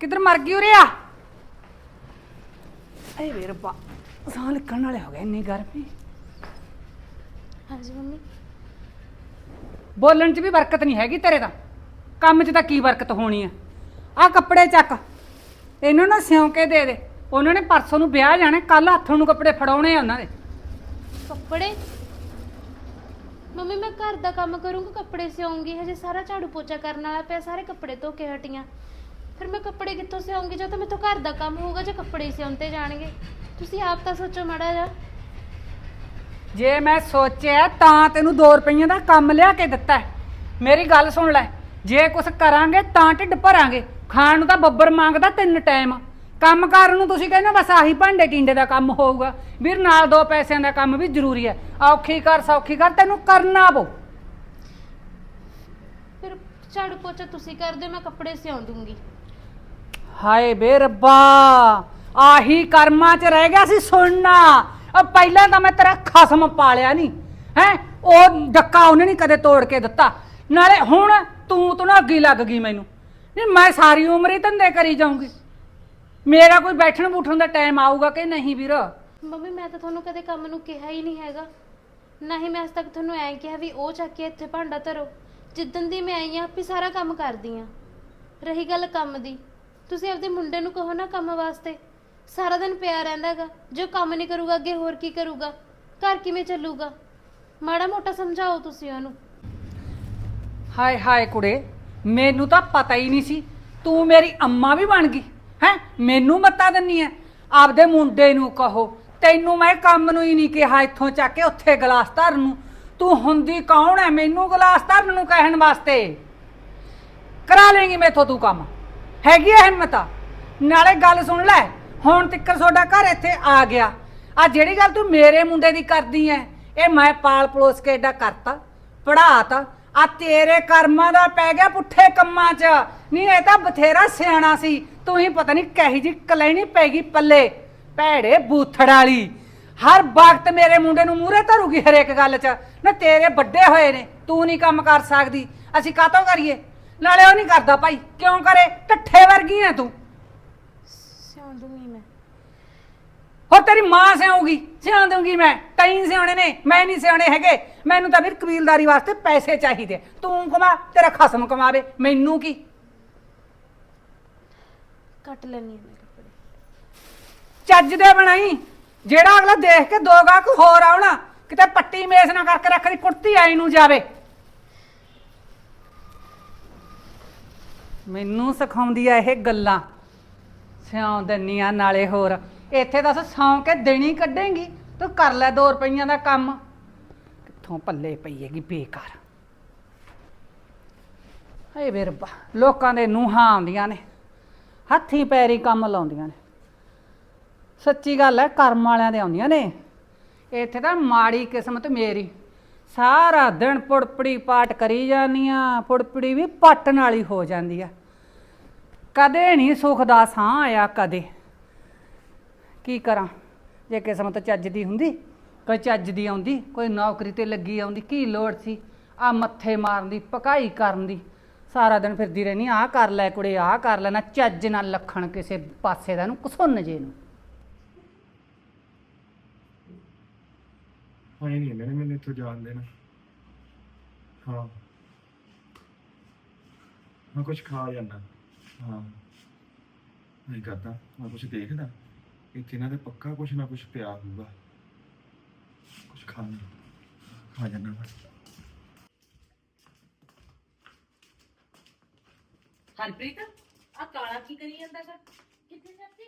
ਕਿੱਧਰ ਮਰ ਗਈ ਉਰੇ ਆ? ਏ ਵੇ ਸਾਹ ਲੱਗਣ ਵਾਲੇ ਹੋ ਗਏ ਇੰਨੀ ਗਰਮੀ। ਹਾਂਜੀ ਮੰਮੀ। ਬੋਲਣ 'ਚ ਵੀ ਬਰਕਤ ਨਹੀਂ ਹੈਗੀ ਤੇਰੇ ਤਾਂ। ਕੰਮ 'ਚ ਤਾਂ ਕੀ ਬਰਕਤ ਹੋਣੀ ਆ। ਆ ਕੱਪੜੇ ਚੱਕ। ਇਹਨਾਂ ਨੂੰ ਸਿਉਂ ਕੇ ਦੇ ਦੇ। ਉਹਨਾਂ ਨੇ ਪਰਸੋਂ ਨੂੰ ਵਿਆਹ ਜਾਣਾ ਕੱਲ ਹੱਥੋਂ ਨੂੰ ਕੱਪੜੇ ਫੜਾਉਣੇ ਆ ਉਹਨਾਂ ਦੇ। ਕੱਪੜੇ? ਮੰਮੀ ਮੈਂ ਘਰ ਦਾ ਕੰਮ ਕਰੂੰਗੀ ਕੱਪੜੇ ਸਿਉਂਗੀ। ਹਜੇ ਸਾਰਾ ਝਾੜੂ ਪੋਚਾ ਕਰਨ ਵਾਲਾ ਪਿਆ ਸਾਰੇ ਕੱਪੜੇ ਧੋ ਕੇ ਹਟੀਆਂ। ਫਿਰ ਮੈਂ ਕੱਪੜੇ ਕਿੱਥੋਂ ਸਿਉਂਗੀ? ਜਦੋਂ ਮੈਥੋਂ ਘਰ ਦਾ ਕੰਮ ਹੋਊਗਾ ਜਾਂ ਕੱਪੜੇ ਸਿਉਂਤੇ ਜਾਣਗੇ। ਤੁਸੀਂ ਆਪ ਤਾਂ ਸੋਚੋ ਮਾੜਾ ਜਿਹਾ। ਜੇ ਮੈਂ ਸੋਚਿਆ ਤਾਂ ਤੈਨੂੰ 2 ਰੁਪਈਆਂ ਦਾ ਕੰਮ ਲਿਆ ਕੇ ਦਿੱਤਾ ਹੈ। ਮੇਰੀ ਗੱਲ ਸੁਣ ਲੈ ਜੇ ਕੁਛ ਕਰਾਂਗੇ ਤਾਂ ਢਿੱਡ ਭਰਾਂਗੇ। ਖਾਣ ਨੂੰ ਤਾਂ ਬੱਬਰ ਮੰਗਦਾ ਤਿੰਨ ਟਾਈਮ। ਕੰਮ ਕਰਨ ਨੂੰ ਤੁਸੀਂ ਕਹਿੰਦੇ ਹੋ ਬਸ ਆਹੀ ਭਾਂਡੇ ਟਿੰਡੇ ਦਾ ਕੰਮ ਹੋਊਗਾ। ਵੀਰ ਨਾਲ ਦੋ ਪੈਸਿਆਂ ਦਾ ਕੰਮ ਵੀ ਜ਼ਰੂਰੀ ਹੈ। ਔਖੀ ਕਰ ਸੌਖੀ ਕਰ ਤੈਨੂੰ ਕਰਨਾ ਪਊ। ਫਿਰ ਝਾੜੂ ਪੋਚਾ ਤੁਸੀਂ ਕਰ ਦਿਓ ਮੈਂ ਕੱਪੜੇ ਸਿਉਂ ਦੂੰਗੀ। ਹਾਏ ਬੇ ਰੱਬਾ ਆਹੀ ਕਰਮਾਂ 'ਚ ਰਹਿ ਗਿਆ ਸੀ ਸੁਣਨਾ। ਉਹ ਪਹਿਲਾਂ ਤਾਂ ਮੈਂ ਤੇਰਾ ਖਸਮ ਪਾਲਿਆ ਨਹੀਂ ਹੈ? ਉਹ ਡੱਕਾ ਉਹਨੇ ਨਹੀਂ ਕਦੇ ਤੋੜ ਕੇ ਦਿੱਤਾ। ਨਾਲੇ ਹੁਣ ਤੂੰ ਤੂੰ ਨਾ ਅੱਗੀ ਲੱਗ ਗਈ ਮੈਨੂੰ। ਨਹੀਂ ਮੈਂ ਸਾਰੀ ਉਮਰ ਹੀ ਧੰਦੇ ਕਰੀ ਜਾਊਂਗੀ। ਮੇਰਾ ਕੋਈ ਬੈਠਣ ਬੂਠਣ ਦਾ ਟਾਈਮ ਆਊਗਾ ਕਿ ਨਹੀਂ ਵੀਰ? ਮੰਮੀ, ਮੈਂ ਤਾਂ ਤੁਹਾਨੂੰ ਕਦੇ ਕੰਮ ਨੂੰ ਕਿਹਾ ਹੀ ਨਹੀਂ ਹੈਗਾ। ਨਾ ਹੀ ਮੈਂ ਅੱਜ ਤੱਕ ਤੁਹਾਨੂੰ ਐਂ ਕਿਹਾ ਵੀ ਉਹ ਚੱਕ ਕੇ ਇੱਥੇ ਭਾਂਡਾ ਧਰੋ। ਜਿੱਦਣ ਦੀ ਮੈਂ ਆਈ ਆ, ਆਪੇ ਸਾਰਾ ਕੰਮ ਕਰਦੀ ਆ। ਰਹੀ ਗੱਲ ਕੰਮ ਦੀ। ਤੁਸੀਂ ਆਪਦੇ ਮੁੰਡੇ ਨੂੰ ਕਹੋ ਨਾ ਕੰਮ ਵਾਸਤੇ। ਸਾਰਾ ਦਿਨ ਪਿਆ ਰਹਿੰਦਾਗਾ। ਜੋ ਕੰਮ ਨਹੀਂ ਕਰੂਗਾ, ਅੱਗੇ ਹੋਰ ਕੀ ਕਰੂਗਾ? ਘਰ ਕਿਵੇਂ ਚੱਲੂਗਾ? ਮਾੜਾ ਮੋਟਾ ਸਮਝਾਓ ਤੁਸੀਂ ਉਹਨੂੰ। ਹਾਏ ਹਾਏ ਕੁੜੇ, ਮੈਨੂੰ ਤਾਂ ਪਤਾ ਹੀ ਨਹੀਂ ਸੀ। ਤੂੰ ਮੇਰੀ ਅੰਮਾ ਵੀ ਬਣ ਗਈ, ਹੈ? ਮੈਨੂੰ ਮੱਤਾ ਦਿੰਨੀ ਐ। ਆਪਦੇ ਮੁੰਡੇ ਨੂੰ ਕਹੋ, ਤੈਨੂੰ ਮੈਂ ਕੰਮ ਨੂੰ ਹੀ ਨਹੀਂ ਕਿਹਾ ਇੱਥੋਂ ਚੱਕ ਕੇ ਉੱਥੇ ਗਲਾਸ ਧਰਨ ਨੂੰ। ਤੂੰ ਹੁੰਦੀ ਕੌਣ ਐ ਮੈਨੂੰ ਗਲਾਸ ਧਰਨ ਨੂੰ ਕਹਿਣ ਵਾਸਤੇ? ਕਰਾ ਲੇਂਗੀ ਮੈਥੋਂ ਤੂੰ ਕੰਮ। ਹੈਗੀ ਐ ਹਿੰਮਤ? ਨਾਲੇ ਗੱਲ ਸੁਣ ਲੈ ਹੁਣ ਤਿੱਕਰ ਤੁਹਾਡਾ ਘਰ ਇੱਥੇ ਆ ਗਿਆ। ਆ ਜਿਹੜੀ ਗੱਲ ਤੂੰ ਮੇਰੇ ਮੁੰਡੇ ਦੀ ਕਰਦੀ ਐ, ਇਹ ਮੈਂ ਪਾਲ ਪਲੋਸ ਕੇ ਏਡਾ ਕਰਤਾ ਪੜਾਤਾ ਆ ਤੇਰੇ ਕਰਮਾਂ ਦਾ ਪੈ ਗਿਆ ਪੁੱਠੇ ਕੰਮਾਂ 'ਚ। ਨਹੀਂ ਇਹ ਤਾਂ ਬਥੇਰਾ ਸਿਆਣਾ ਸੀ। ਤੂੰ ਹੀ ਪਤਾ ਨਹੀਂ ਕਹੀ ਜੀ ਕਲੈਣੀ ਪੈ ਗਈ ਪੱਲੇ, ਭੈੜੇ ਬੂਥੜ ਵਾਲੀ। ਹਰ ਵਕਤ ਮੇਰੇ ਮੁੰਡੇ ਨੂੰ ਮੂਹਰੇ ਧਰੂਗੀ ਹਰੇਕ ਗੱਲ 'ਚ। ਨਾ ਤੇਰੇ ਵੱਡੇ ਹੋਏ ਨੇ, ਤੂੰ ਨਹੀਂ ਕੰਮ ਕਰ ਸਕਦੀ। ਅਸੀਂ ਕਾਤੋਂ ਕਰੀਏ? ਨਾਲੇ ਉਹ ਨਹੀਂ ਕਰਦਾ ਭਾਈ। ਕਿਉਂ ਕਰੇ? ਟੱਠੇ ਵਰਗੀ ਐ ਤੂੰ ਸਿਉਂ ਦੂੰਗੀ ਮੈਂ ਹੋਰ ਤੇਰੀ ਮਾਂ ਸਿਆਊਗੀ ਸਿਆ ਦੂੰਗੀ ਮੈਂ। ਤੈਂ ਸਿਆਣੇ ਨੇ ਮੈਂ ਨਹੀਂ ਸਿਆਣੇ ਹੈਗੇ। ਮੈਨੂੰ ਤਾਂ ਵੀਰ ਕਬੀਲਦਾਰੀ ਵਾਸਤੇ ਪੈਸੇ ਚਾਹੀਦੇ। ਤੂੰ ਕਮਾ ਤੇਰਾ ਖਸਮ ਕਮਾਵੇ। ਮੈਨੂੰ ਕੀ? ਕੱਟ ਲੈਣੀ ਮੈਂ ਕੱਪੜੇ। ਚੱਜ ਦੇ ਬਣਾਈ। ਜਿਹੜਾ ਅਗਲਾ ਦੇਖ ਕੇ ਦੋ ਗਾਹਕ ਹੋਰ ਆਉਣਾ ਕਿਤੇ ਪੱਟੀ ਮੇਸ ਨਾ ਕਰਕੇ ਰੱਖ ਦੀ ਕੁੜਤੀ ਆਈ ਨੂੰ ਜਾਵੇ। ਮੈਨੂੰ ਸਿਖਾਉਂਦੀ ਆ ਇਹ ਗੱਲਾਂ। ਸਿਆਉਂ ਦੰਨੀਆਂ ਨਾਲੇ ਹੋਰ। ਇੱਥੇ ਦੱਸ ਸੌਂ ਕੇ ਦੇਣੀ ਕੱਢੇਂਗੀ, ਤੂੰ ਕਰ ਲੈ 2 ਰੁਪਈਆਂ ਦਾ ਕੰਮ। ਕਿੱਥੋਂ ਪੱਲੇ ਪਈ ਹੈਗੀ ਬੇਕਾਰ। ਹਏ ਵੇ ਰੱਬਾ, ਲੋਕਾਂ ਦੇ ਨੂਹਾਂ ਆਉਂਦੀਆਂ ਨੇ, ਹੱਥੀਂ ਪੈਰੀ ਕੰਮ ਲਾਉਂਦੀਆਂ ਨੇ। ਸੱਚੀ ਗੱਲ ਹੈ, ਕਰਮ ਵਾਲਿਆਂ ਦੇ ਆਉਂਦੀਆਂ ਨੇ। ਇੱਥੇ ਤਾਂ ਮਾੜੀ ਕਿਸਮਤ ਮੇਰੀ। ਸਾਰਾ ਦਿਨ ਪੁੜਪੜੀ ਪਾਟ ਕਰੀ ਜਾਂਦੀਆਂ, ਪੁੜਪੜੀ ਵੀ ਪੱਟਣ ਵਾਲੀ ਹੋ ਜਾਂਦੀ ਆ। ਕਦੇ ਨਹੀਂ ਸੁਖ ਦਾ ਸਾਹ ਆਇਆ, ਕਦੇ। ਕੀ ਕਰਾਂ? ਜੇ ਕਿਸਮਤ ਚੱਜ ਦੀ ਹੁੰਦੀ, ਕੋਈ ਚੱਜ ਦੀ ਆਉਂਦੀ, ਕੋਈ ਨੌਕਰੀ ਤੇ ਲੱਗੀ ਆਉਂਦੀ, ਕੀ ਲੋੜ ਸੀ? ਆ ਮੱਥੇ ਮਾਰਨ ਦੀ, ਪਕਾਈ ਕਰਨ ਦੀ। ਸਾਰਾ ਦਿਨ ਫਿਰਦੀ ਰਹਿਣੀ ਆਹ ਕਰ ਲੈ ਕੁੜੇ, ਆਹ ਕਰ ਲੈ, ਨਾ ਚੱਜ ਨਾਲ ਲੱਖਣ ਕਿਸੇ ਪਾਸੇ ਦਾ ਨੂੰ ਕੁਸੁੰਨ ਜੇ ਨੂੰ ਹਾਂ ਨਹੀਂ ਇਹਨੇ ਮੈਨੂੰ ਇੱਥੋਂ ਜਾਣ ਦੇਣਾ। ਹਾਂ। ਮੈਂ ਕੁਝ ਖਾ ਜਾਂਦਾ। ਹਾਂ। ਨਹੀਂ ਕਰਦਾ, ਮੈਂ ਕੁਝ ਦੇਖਦਾ। ਇੱਥੇ ਇਹਨਾਂ ਦੇ ਪੱਕਾ ਕੁਝ ਨਾ ਕੁਝ ਪਿਆ ਹੋਊਗਾ। ਕੁਝ ਖਾਣਾ ਖਾ ਜਾਂਦਾ ਮੈਂ। ਹਰਪ੍ਰੀਤ ਆ ਕਾਲਾ ਕੀ ਕਰੀ ਜਾਂਦਾ ਸਰ ਕਿੱਥੇ ਜਾਂਦੀ?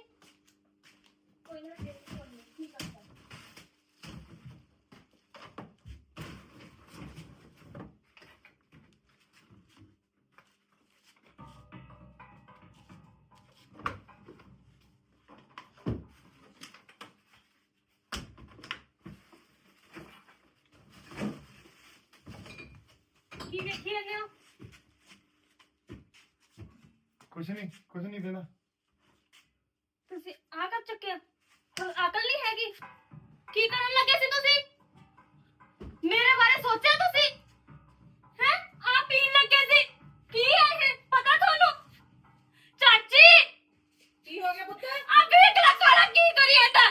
ਕੋਈ ਨਾ, ਦੇਖੀ ਹੋਣੀ ਕੀ ਕਰਦਾ ਹੋ? ਕੁਛ ਨਹੀਂ ਕੁਛ ਨਹੀਂ ਦੇਣਾ। ਤੁਸੀਂ ਆ ਕਰ ਚੁੱਕਿਆ ਹੁਣ ਅਕਲ ਨਹੀਂ ਹੈਗੀ ਕੀ ਕਰਨ ਲੱਗੇ ਸੀ ਤੁਸੀਂ ਮੇਰੇ ਬਾਰੇ ਸੋਚਿਆ ਤੁਸੀਂ ਹੈ ਆ ਪੀਣ ਲੱਗੇ ਸੀ ਕੀ ਹੈ ਇਹ ਪਤਾ ਤੁਹਾਨੂੰ ਚਾਚੀ ਕੀ ਹੋ ਗਿਆ ਪੁੱਤ ਆ ਵੇਖ ਲੈ ਕਾਲਾ ਕੀ ਕਰੀ ਜਾਂਦਾ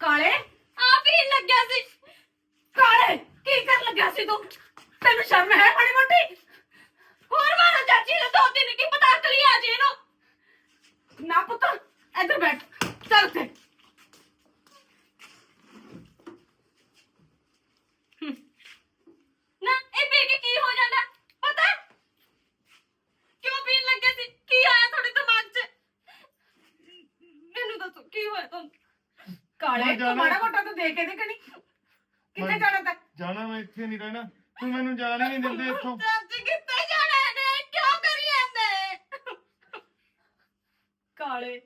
ਕਾਲੇ ਆ ਪੀਣ ਲੱਗਿਆ ਸੀ ਕਾਲੇ ਕੀ ਕਰਨ ਲੱਗਿਆ ਸੀ ਤੂੰ ਤੈਨੂੰ ਸ਼ਰਮ ਹੈ ਮਾੜੀ ਮੋਟੀ ਹੋਰ ਮਾਰੋ ਚਾਚੀ ਨੇ ਦੋ ਦਿਨ ਕੀ ਪਤਾ ਅਕਲ ਹੀ ਆ ਜੇ ਇਹਨੂੰ ਨਾ ਪੁੱਤ ਇੱਧਰ ਬੈਠ ਚੱਲ ਤੇ ਨਾ ਇਹ ਪੀ ਕੇ ਕੀ ਹੋ ਜਾਂਦਾ ਪਤਾ ਕਿਉਂ ਪੀਣ ਲੱਗੇ ਸੀ ਕੀ ਆਇਆ ਤੁਹਾਡੇ ਦਿਮਾਗ 'ਚ ਮੈਨੂੰ ਕਾਲੇ ਮੈਂ ਤੂੰ ਜਾਣਾ। ਮਾੜਾ ਮੋਟਾ ਤਾਂ ਦੇਖ ਕੇ ਦੇਖਣੀ ਕਿੱਥੇ ਮੈਂ- ਜਾਣਾ ਤੈਂ? ਜਾਣਾ ਮੈਂ ਇੱਥੇ ਨਹੀਂ ਰਹਿਣਾ। ਤੂੰ ਮੈਨੂੰ ਜਾਣ ਹੀ ਨਹੀਂ ਦਿੰਦੇ ਇੱਥੋਂ। ਚਾਚੀ ਕਿੱਥੇ ਜਾਣਾ ਨੇ ਕਿਉਂ ਕਰੀ ਜਾਂਦੇ? ਕਾਲੇ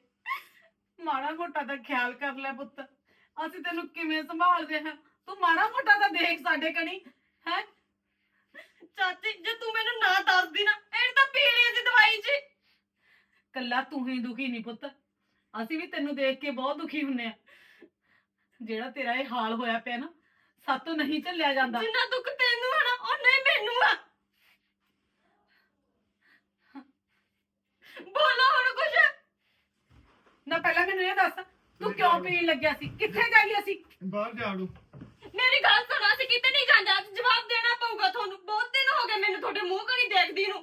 ਮਾੜਾ ਮੋਟਾ ਤਾਂ ਖਿਆਲ ਕਰ ਲੈ ਪੁੱਤ। ਅਸੀਂ ਤੈਨੂੰ ਕਿਵੇਂ ਸੰਭਾਲਦੇ ਹਾਂ? ਤੂੰ ਮਾੜਾ ਮੋਟਾ ਤਾਂ ਦੇਖ ਸਾਡੇ ਕਣੀ ਹੈ? ਚਾਚੀ ਜੇ ਤੂੰ ਮੈਨੂੰ ਨਾ ਦੱਸਦੀ ਨਾ ਇਹ ਤਾਂ ਪੀ ਲਈ ਸੀ ਦਵਾਈ ਜੀ। ਕੱਲਾ ਤੂੰ ਹੀ ਦੁਖੀ ਨਹੀਂ ਪੁੱਤ। ਅਸੀਂ ਵੀ ਤੈਨੂੰ ਦੇਖ ਕੇ ਬਹੁਤ ਦੁਖੀ ਹੁੰਨੇ ਆ। ਜਿਹੜਾ ਤੇਰਾ ਇਹ ਹਾਲ ਹੋਇਆ ਪਿਆ ਨਾ ਸਾਤੋਂ ਨਹੀਂ ਝੱਲਿਆ ਜਾਂਦਾ। ਜਿੰਨਾ ਦੁੱਖ ਤੈਨੂੰ ਹੈ ਨਾ ਉਹ ਨਹੀਂ ਮੈਨੂੰ ਆ। ਬੋਲੋ ਹੁਣ ਕੁਛ। ਨਾ ਪਹਿਲਾਂ ਮੈਨੂੰ ਇਹ ਦੱਸ ਤੂੰ ਕਿਉਂ ਪੀਣ ਲੱਗਿਆ ਸੀ? ਕਿੱਥੇ ਜਾਈਏ ਅਸੀਂ? ਬਾਹਰ ਜਾੜੂ ਮੇਰੀ ਗੱਲ ਸੁਣੋ ਅਸੀਂ ਕਿਤੇ ਨਹੀਂ ਜਾਂਦੇ ਅੱਜ ਜਵਾਬ ਦੇਣਾ ਪਊਗਾ ਤੁਹਾਨੂੰ। ਬਹੁਤ ਦਿਨ ਹੋ ਗਏ ਮੈਨੂੰ ਤੁਹਾਡੇ ਮੂੰਹ ਕਣੀ ਦੇਖਦੀ ਨੂੰ।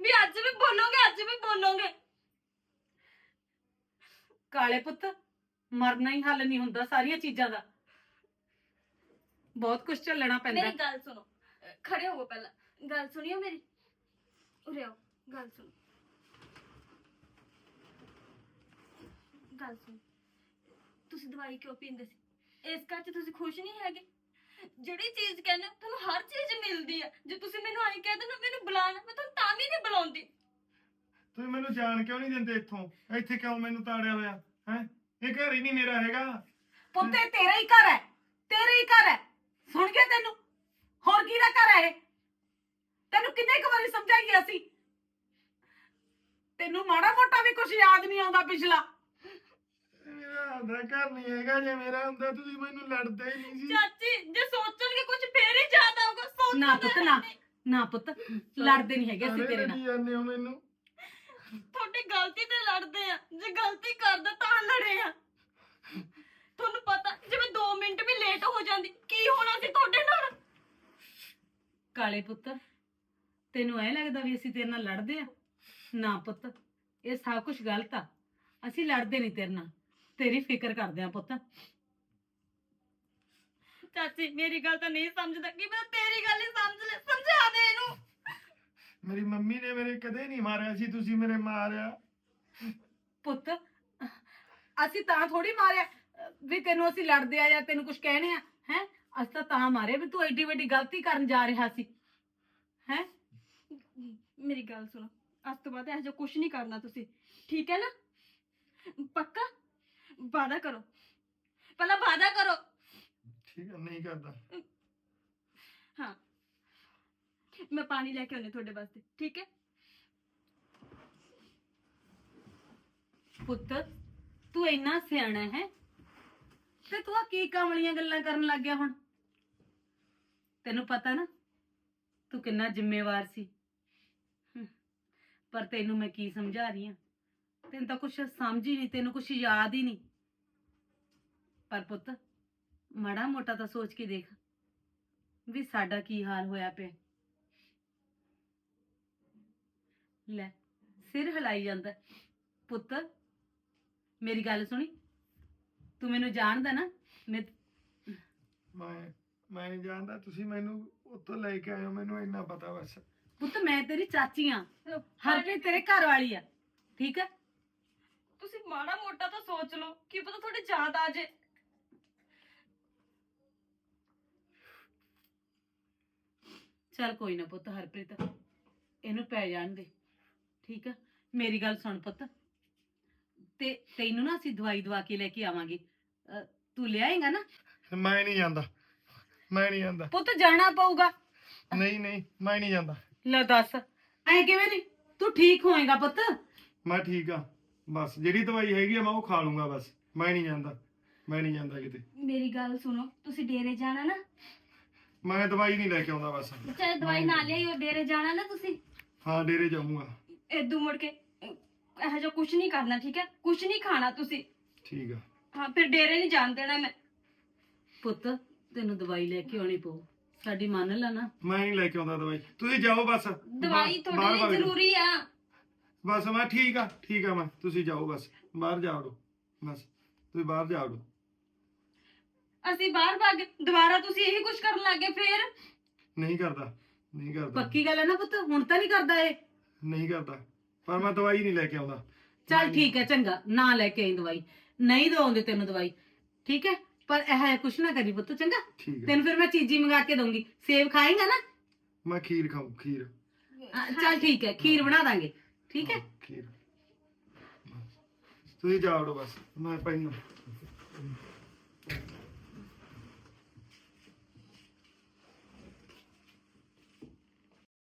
ਵੀ ਅੱਜ ਵੀ ਬੋਲੋਗੇ ਅੱਜ ਵੀ ਬੋਲੋਗੇ। ਕਾਲੇ ਪੁੱਤ ਮਰਨਾ ਹੀ ਹੱਲ ਨਹੀਂ ਹੁੰਦਾ ਸਾਰੀਆਂ ਚੀਜ਼ਾਂ ਦਾ। ਬਹੁਤ ਕੁਝ ਝੱਲਣਾ ਪੈਂਦਾ। ਮੇਰੀ ਗੱਲ ਸੁਣੋ। ਖੜੇ ਹੋਵੋ ਪਹਿਲਾਂ। ਗੱਲ ਸੁਣਿਓ ਮੇਰੀ? ਉਰੇ ਆਓ ਗੱਲ ਸੁਣੋ। ਗੱਲ ਸੁਣੋ। ਤੁਸੀਂ ਦਵਾਈ ਕਿਉਂ ਪੀਂਦੇ ਸੀ? ਇਸ ਘਰ 'ਚ ਤੁਸੀਂ ਖੁਸ਼ ਨਹੀਂ ਹੈਗੇ? ਜਿਹੜੀ ਚੀਜ਼ ਕਹਿੰਦੇ ਹੋ, ਤੁਹਾਨੂੰ ਹਰ ਚੀਜ਼ ਮਿਲਦੀ ਹੈ ਜੇ ਤੁਸੀਂ ਮੈਨੂੰ ਆਈ ਕਹਿ ਦਿੰਦੇ ਮੈਨੂੰ ਬੁਲਾਣਾ ਮੈਂ ਤੁਹਾਨੂੰ ਤਾਂ ਵੀ ਨਹੀਂ ਬੁਲਾਉਂਦੀ। ਤੁਸੀਂ ਮੈਨੂੰ ਜਾਣ ਕਿਉਂ ਨਹੀਂ ਦਿੰਦੇ ਇੱਥੋਂ? ਇੱਥੇ ਕਿਉਂ ਮੈਨੂੰ ਤਾੜਿਆ ਹੋਇਆ? ਹੈ? ਇਹ ਘਰ ਹੀ ਨਹੀਂ ਮੇਰਾ ਹੈਗਾ। ਪੁੱਤ ਇਹ ਤੇਰਾ ਹੀ ਘਰ ਹੈ। ਤੇਰਾ ਹੀ ਘਰ ਹੈ। ਸੁਣ ਗਿਆ ਤੈਨੂੰ? ਹੋਰ ਕਿਹਦਾ ਘਰ ਹੈ ਇਹ? ਤੈਨੂੰ ਕਿੰਨੇ ਕੁ ਵਾਰੀ ਸਮਝਾਈਏ ਅਸੀਂ? ਤੈਨੂੰ ਮਾੜਾ ਮੋਟਾ ਵੀ ਕੁਝ ਯਾਦ ਨਹੀਂ ਆਉਂਦਾ ਪਿਛਲਾ। ਇਹ ਮੇਰਾ ਆਪਦਾ ਘਰ ਨਹੀਂ ਹੈਗਾ ਜੇ ਮੇਰਾ ਹੁੰਦਾ ਤੁਸੀਂ ਮੈਨੂੰ ਲੜਦੇ ਹੀ ਨਹੀਂ ਸੀ। ਚਾਚੀ ਜੇ ਸੋਚਣਗੇ ਕੁਝ ਫੇਰ ਹੀ ਯਾਦ ਆਊਗਾ ਸੋਚੋ ਨਾ ਪੁੱਤ ਨਾ। ਨਾ ਪੁੱਤ ਲੜਦੇ ਨਹੀਂ ਹੈਗੇ ਅਸੀਂ ਸਾਰੇ ਤੇਰੇ ਨਾਲ। ਲੜੀ ਜਾਂਦੇ ਹੋ ਮੈਨੂੰ। ਤੁਹਾਡੀ ਗਲਤੀ ਤੇ ਲੜਦੇ ਆ। ਜੇ ਗਲਤੀ ਕਰਦਾ ਤਾਂ ਲੜੇ ਆ। ਤੁਹਾਨੂੰ ਪਤਾ ਜਿਵੇਂ 2 ਮਿੰਟ ਵੀ ਲੇਟ ਹੋ ਜਾਂਦੀ ਕੀ ਹੋਣਾ ਸੀ ਤੁਹਾਡੇ ਨਾਲ? ਕਾਲੇ ਪੁੱਤ ਤੈਨੂੰ ਐ ਲੱਗਦਾ ਵੀ ਅਸੀਂ ਤੇਰੇ ਨਾਲ ਲੜਦੇ ਆ? ਨਾ ਪੁੱਤ ਇਹ ਸਭ ਕੁਝ ਗਲਤ ਆ। ਅਸੀਂ ਲੜਦੇ ਨਹੀਂ ਤੇਰੇ ਨਾਲ। ਤੇਰੀ ਫਿਕਰ ਕਰਦੇ ਆ ਪੁੱਤ। ਚਾਚੀ ਮੇਰੀ ਗੱਲ ਤਾਂ ਨਹੀਂ ਸਮਝਦਾ। ਕਿ ਮੈਂ ਤੇਰੀ ਗੱਲ ਹੀ ਸਮਝ ਲੈ ਸਮਝਾ ਦੇ ਇਹਨੂੰ? ਮੇਰੀ ਮੰਮੀ ਨੇ ਮੇਰੇ ਕਦੇ ਨਹੀਂ ਮਾਰਿਆ ਸੀ ਤੁਸੀਂ ਮੇਰੇ ਮਾਰਿਆ। ਪੁੱਤ ਅਸੀਂ ਤਾਂ ਥੋੜੀ ਮਾਰਿਆ। ਵੀ ਤੈਨੂੰ ਅਸੀਂ ਲੜਦੇ ਆ ਜਾਂ ਤੈਨੂੰ ਕੁਝ ਕਹਿਣੇ ਆ ਹੈ? ਅਸੀਂ ਤਾਂ ਤਾਂ ਮਾਰੇ ਵੀ ਤੂੰ ਐਡੀ ਵੱਡੀ ਗਲਤੀ ਕਰਨ ਜਾ ਰਿਹਾ ਸੀ ਹੈ? ਮੇਰੀ ਗੱਲ ਸੁਣੋ ਅੱਜ ਤੋਂ ਬਾਅਦ ਇਹੋ ਜਿਹਾ ਕੁਝ ਨਹੀਂ ਕਰਨਾ ਤੁਸੀਂ ਠੀਕ ਹੈ ਨਾ? ਪੱਕਾ? ਵਾਦਾ ਕਰੋ। ਪਹਿਲਾਂ ਵਾਦਾ ਕਰੋ। ਠੀਕ ਹੈ ਨਹੀਂ ਕਰਦਾ। ਹਾਂ। ਮੈਂ ਪਾਣੀ ਲੈ ਕੇ ਆਉਣੀ ਤੁਹਾਡੇ ਵਾਸਤੇ, ਠੀਕ ਹੈ? ਪੁੱਤ, ਤੂੰ ਇੰਨਾ ਸਿਆਣਾ ਹੈ, ਤੇ ਤੂੰ ਆ ਕੀ ਕਮਲੀਆਂ ਗੱਲਾਂ ਕਰਨ ਲੱਗ ਗਿਆ ਹੁਣ? ਤੈਨੂੰ ਪਤਾ ਨਾ, ਤੂੰ ਕਿੰਨਾ ਜ਼ਿੰਮੇਵਾਰ ਸੀ। ਪਰ ਤੈਨੂੰ ਮੈਂ ਕੀ ਸਮਝਾ ਰਹੀ ਹਾਂ? ਤੈਨੂੰ ਤਾਂ ਕੁਝ ਸਮਝ ਹੀ ਨਹੀਂ, ਤੈਨੂੰ ਕੁਝ ਯਾਦ ਹੀ ਨਹੀਂ। ਪਰ ਪੁੱਤ, ਮਾੜਾ ਮੋਟਾ ਤਾਂ ਸੋਚ ਕੇ ਦੇਖ, ਵੀ ਸਾਡਾ ਕੀ ਹਾਲ ਹੋਇਆ ਪਿਆ। ਲੈ ਸਿਰ ਹਿਲਾਈ ਜਾਂਦਾ। ਪੁੱਤ ਮੇਰੀ ਗੱਲ ਸੁਣੀ। ਤੂੰ ਮੈਨੂੰ ਜਾਣਦਾ ਨਾ ਮੈਂ ਮੈਂ ਮੈਂ ਨਹੀਂ ਜਾਣਦਾ। ਤੁਸੀਂ ਮੈਨੂੰ ਉੱਥੋਂ ਲੈ ਕੇ ਆਇਓ ਮੈਨੂੰ ਇੰਨਾ ਪਤਾ ਬਸ। ਪੁੱਤ ਮੈਂ ਤੇਰੀ ਚਾਚੀ ਆ। ਹਰਪ੍ਰੀਤ ਤੇਰੇ ਘਰ ਵਾਲੀ ਆ। ਠੀਕ ਹੈ ਤੁਸੀਂ ਮਾੜਾ ਮੋਟਾ ਤਾਂ ਸੋਚ ਲਓ ਕੀ ਪਤਾ ਤੁਹਾਡੇ ਯਾਦ ਆ ਜੇ। ਚੱਲ ਕੋਈ ਨਾ ਪੁੱਤ ਹਰਪ੍ਰੀਤ ਇਹਨੂੰ ਪੈ ਜਾਣ ਦੇ। ਠੀਕ ਆ? ਮੇਰੀ ਗੱਲ ਸੁਣ ਪੁੱਤ। ਤੇ ਤੈਨੂੰ ਨਾ ਅਸੀਂ ਦਵਾਈ ਦਵਾ ਕੇ ਲੈ ਕੇ ਆਵਾਂਗੇ। ਅ, ਤੂੰ ਲਿਆਏਗਾ ਨਾ? ਮੈਂ ਨਹੀਂ ਜਾਂਦਾ। ਮੈਂ ਨਹੀਂ ਜਾਂਦਾ। ਪੁੱਤ ਜਾਣਾ ਪਊਗਾ। ਨਹੀਂ ਨਹੀਂ ਮੈਂ ਨਹੀਂ ਜਾਂਦਾ। ਲੈ ਦੱਸ ਐ ਕਿਵੇਂ ਨਹੀਂ? ਤੂੰ ਠੀਕ ਹੋਏਗਾ ਪੁੱਤ। ਮੈਂ ਠੀਕ ਆ। ਬਸ ਜਿਹੜੀ ਦਵਾਈ ਹੈਗੀ ਆ ਮੈਂ ਉਹ ਖਾ ਲੂੰਗਾ ਬਸ। ਮੈਂ ਨਹੀਂ ਜਾਂਦਾ। ਮੈਂ ਨਹੀਂ ਜਾਂਦਾ ਕਿਤੇ। ਮੇਰੀ ਗੱਲ ਸੁਣੋ ਤੁਸੀਂ ਡੇਰੇ ਜਾਣਾ ਨਾ? ਮੈਂ ਦਵਾਈ ਨਹੀਂ ਲੈ ਕੇ ਆਉਂਦਾ ਬਸ। ਚਾਹੇ ਦਵਾਈ ਨਾ ਲਿਆਈਓ ਡੇਰੇ ਜਾਣਾ ਨਾ ਤੁਸੀਂ? ਹਾਂ ਡੇਰੇ ਜਾਊਂਗਾ। ਇਦੋਂ ਮੁੜ ਕੇ ਅਹ, ਇਹੋ ਜਿਹਾ ਕੁਝ ਨਹੀਂ ਕਰਨਾ ਠੀਕ ਹੈ? ਕੁਝ ਨਹੀਂ ਖਾਣਾ ਤੁਸੀਂ। ਠੀਕ ਆ। ਹਾਂ ਫਿਰ ਡੇਰੇ ਨਹੀਂ ਜਾਣ ਦੇਣਾ ਮੈਂ। ਪੁੱਤ ਤੈਨੂੰ ਦਵਾਈ ਲੈ ਕੇ ਆਉਣੀ ਪਊ। ਸਾਡੀ ਮੰਨ ਲੈ ਨਾ। ਮੈਂ ਨਹੀਂ ਲੈ ਕੇ ਆਉਂਦਾ ਦਵਾਈ। ਤੁਸੀਂ ਜਾਓ ਬਸ। ਦਵਾਈ ਬਾਹਰ ਤੁਹਾਡੇ ਭੱਜ ਲਈ ਜਾਓ। ਜ਼ਰੂਰੀ ਆ। ਬਸ ਮੈਂ ਠੀਕ ਆ। ਠੀਕ ਆ ਮੈਂ। ਤੁਸੀਂ ਜਾਓ ਬਸ। ਬਾਹਰ ਜਾਓ ਬਸ। ਤੁਸੀਂ ਬਾਹਰ ਜਾਓ ਅਸੀਂ ਬਾਹਰ ਭੱਗ ਦੁਬਾਰਾ ਤੁਸੀਂ ਇਹੀ ਕੁਝ ਕਰਨ ਲੱਗੇ ਫੇਰ? ਨਹੀਂ ਕਰਦਾ। ਨਹੀਂ ਕਰਦਾ। ਪੱਕੀ ਗੱਲ ਹੈ ਨਾ ਪੁੱਤ? ਹੁਣ ਤਾਂ ਨਹੀਂ ਕਰਦਾ ਇਹ। ਨਹੀਂ ਕਰਦਾ। ਪਰ ਮੈਂ ਦਵਾਈ ਨਹੀਂ ਲੈ ਕੇ ਆਉਂਦਾ। ਚੱਲ ਠੀਕ ਹੈ ਚੰਗਾ। ਨਾ ਲੈ ਕੇ ਆਈ ਦਵਾਈ। ਨਹੀਂ ਦਵਾਉਂਦੇ ਤੈਨੂੰ ਦਵਾਈ। ਠੀਕ ਹੈ? ਪਰ ਇਹ ਕੁਛ ਨਾ ਕਰੀ ਪੁੱਤ ਚੰਗਾ? ਠੀਕ ਤੈਨੂੰ ਫਿਰ ਮੈਂ ਚੀਜ਼ੀ ਮੰਗਾ ਕੇ ਦਊਂਗੀ। ਸੇਬ ਖਾਏਗਾ ਨਾ? ਮੈਂ ਖੀਰ ਖਾਊ ਖੀਰ। ਚੱਲ ਠੀਕ ਹੈ ਖੀਰ ਬਣਾ ਦਾਂਗੇ। ਠੀਕ ਹੈ? ਖੀਰ। ਤੁਸੀਂ ਜਾਓ ਬਸ। ਮੈਂ ਪੈਨੂੰ